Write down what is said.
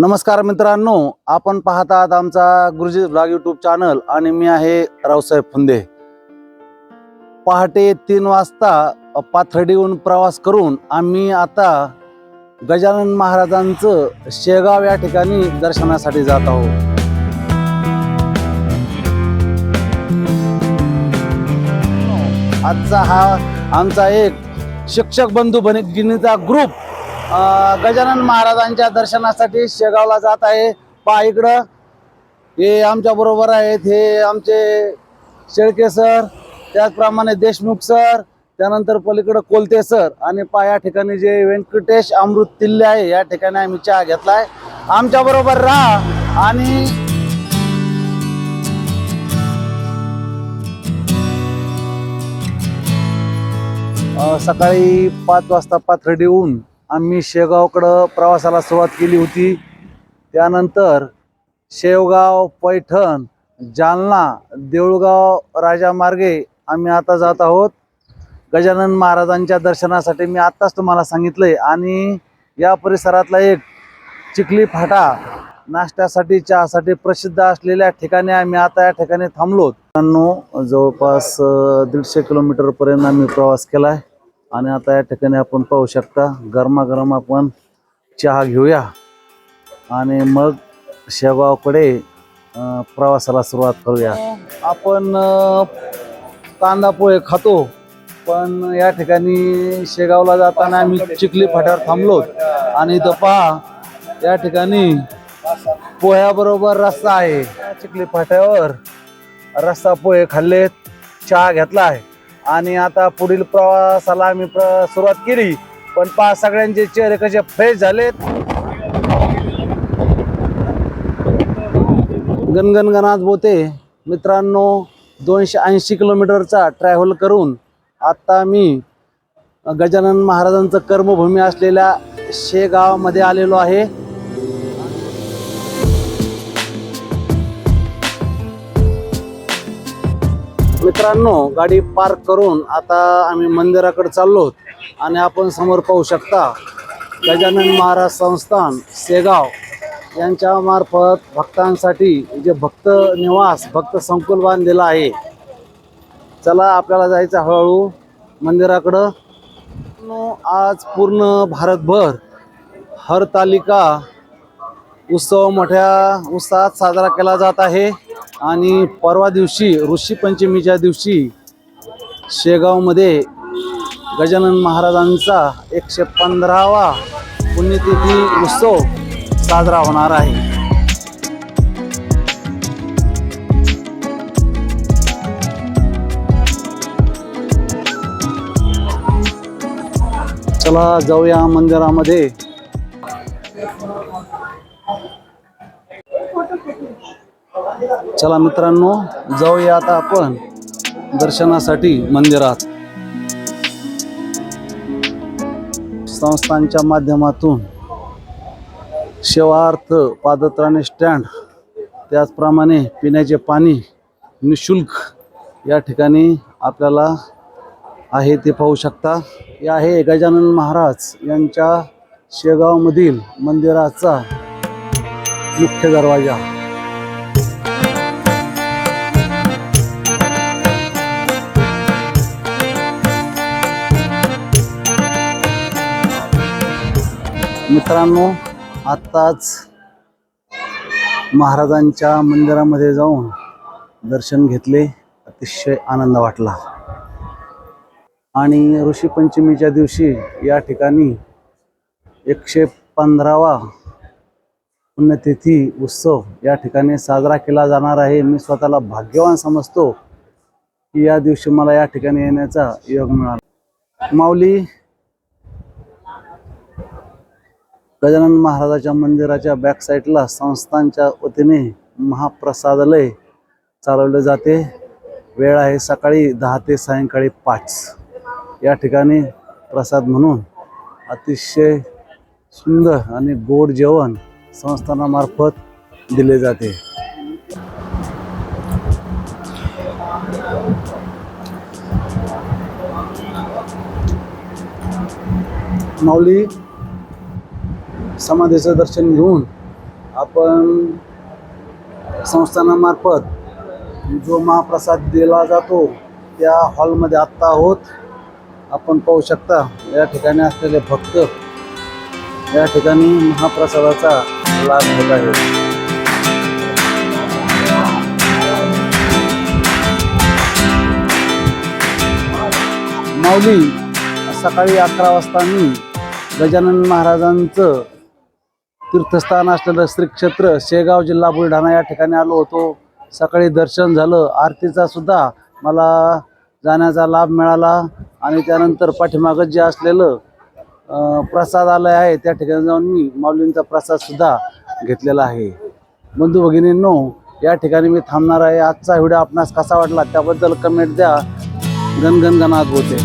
नमस्कार मित्रांनो आपण पाहत आहात आमचा गुरुजी ब्लॉग यूट्यूब चॅनल आणि मी आहे रावसाहेब फुंदे. पहाटे तीन वाजता पाथर्डीहून प्रवास करून आम्ही आता गजानन महाराजांचं शेगाव या ठिकाणी दर्शनासाठी जात आहोत. आजचा हा आमचा एक शिक्षक बंधू बनिगिनीचा ग्रुप गजानन महाराजांच्या दर्शनासाठी शेगावला जात आहे. पहा इकडं. हे आमच्या बरोबर आहेत. हे आमचे शेळके सर त्याचप्रमाणे देशमुख सर त्यानंतर पलीकडं कोलते सर आणि पा या ठिकाणी जे व्यंकटेश अमृत तिल्ले आहे या ठिकाणी आम्ही चहा घेतलाय. आमच्या बरोबर राहा आणि सकाळी पाच वाजता पाथर्डी होऊन आम्ही शेगावकडं प्रवासाला सुरुवात केली होती. त्यानंतर शेवगाव पैठण जालना देऊळगाव राजा मार्गे आम्ही आता जात आहोत. गजानन महाराजांच्या दर्शनासाठी मी आत्ताच तुम्हाला सांगितलं आहे आणि या परिसरातला एक चिखली फाटा नाश्त्यासाठी चहासाठी प्रसिद्ध असलेल्या ठिकाणी आम्ही आता या ठिकाणी थांबलो जवळपास दीडशे किलोमीटरपर्यंत आम्ही प्रवास केला आहे आणि आता या ठिकाणी आपण पाहू शकता गरमागरम आपण चहा घेऊया. आणि मग शेगावकडे प्रवासाला सुरुवात करूया. आपण कांदापोहे कांदा पोहे खातो पण या ठिकाणी शेगावला जाताना आम्ही चिखली फाट्यावर थांबलो. आणि दपा पहा या ठिकाणी पोह्याबरोबर रस्सा आहे. या चिखली फाट्यावर रस्सा पोहे खाल्लेत चहा घेतला आहे आणि आता पुढील प्रवासाला आम्ही प्र सुरुवात केली. पण पा सगळ्यांचे चेहरे कसे फ्रेश झालेत. गणगणगणात बोते. मित्रांनो दोनशे ऐंशी किलोमीटरचा ट्रॅव्हल करून आत्ता मी गजानन महाराजांचं कर्मभूमी असलेल्या शेगावामध्ये आलेलो आहे. मित्रांनो गाडी पार्क करून आता आम्ही मंदिराकडे चाललो आणि आपण समोर पाहू शकता गजानन महाराज संस्थान शेगाव यांच्या मार्फत भक्तांसाठी जे भक्त निवास भक्त संकुल बांधलेला आहे. चला आपल्याला जायचं हळूहळू मंदिराकडं. आज पूर्ण भारतभर हरतालिका उत्सव मोठ्या उत्साहात साजरा केला जात आहे. आणि परवा दिवशी ऋषीपंचमीच्या दिवशी शेगावमध्ये गजानन महाराजांचा एकशे पंधरावा पुण्यतिथी उत्सव साजरा होणार आहे. चला जाऊया मंदिरामध्ये. चला मित्रांनो जाऊया आता आपण दर्शनासाठी मंदिरात. संस्थांच्या माध्यमातून सेवार्थ पादत्राणे स्टँड त्याचप्रमाणे पिण्याचे पाणी निशुल्क या ठिकाणी आपल्याला आहे ते पाहू शकता. हे आहे गजानन महाराज यांच्या शेगावमधील मंदिराचा मुख्य दरवाजा. मित्रांनो आत्ताच महाराजांच्या मंदिरामध्ये जाऊन दर्शन घेतले. अतिशय आनंद वाटला. आणि ऋषीपंचमीच्या दिवशी या ठिकाणी एकशे पंधरावा पुण्यतिथी उत्सव या ठिकाणी साजरा केला जाणार आहे. मी स्वतःला भाग्यवान समजतो की या दिवशी मला या ठिकाणी येण्याचा योग मिळाला. माऊली गजानन महाराजाच्या मंदिराच्या बॅक साईडला संस्थांच्या वतीने महाप्रसादालय चालवले जाते. वेळ आहे सकाळी दहा ते सायंकाळी पाच. या ठिकाणी प्रसाद म्हणून अतिशय सुंदर आणि गोड जेवण संस्थानामार्फत दिले जाते. माऊली समाधीचं दर्शन घेऊन आपण संस्थानामार्फत जो महाप्रसाद दिला जातो त्या हॉलमध्ये आत्ता आहोत. आपण पाहू शकता या ठिकाणी असलेले भक्त या ठिकाणी महाप्रसादाचा लाभ घेत आहे माऊली सकाळी अकरा वाजता मी गजानन महाराजांचं तीर्थस्थान असलेलं श्रीक्षेत्र शेगाव जिल्हा बुलढाणा या ठिकाणी आलो होतो. सकाळी दर्शन झालं आरतीचा सुद्धा मला जाण्याचा लाभ मिळाला आणि त्यानंतर पाठीमागं जे असलेलं प्रसादालय आहे त्या ठिकाणी जाऊन मी माऊलींचा प्रसादसुद्धा घेतलेला आहे. बंधू भगिनींनो या ठिकाणी मी थांबणार आहे. आजचा व्हिडिओ आपणास कसा वाटला त्याबद्दल कमेंट द्या. गणगणगणात होते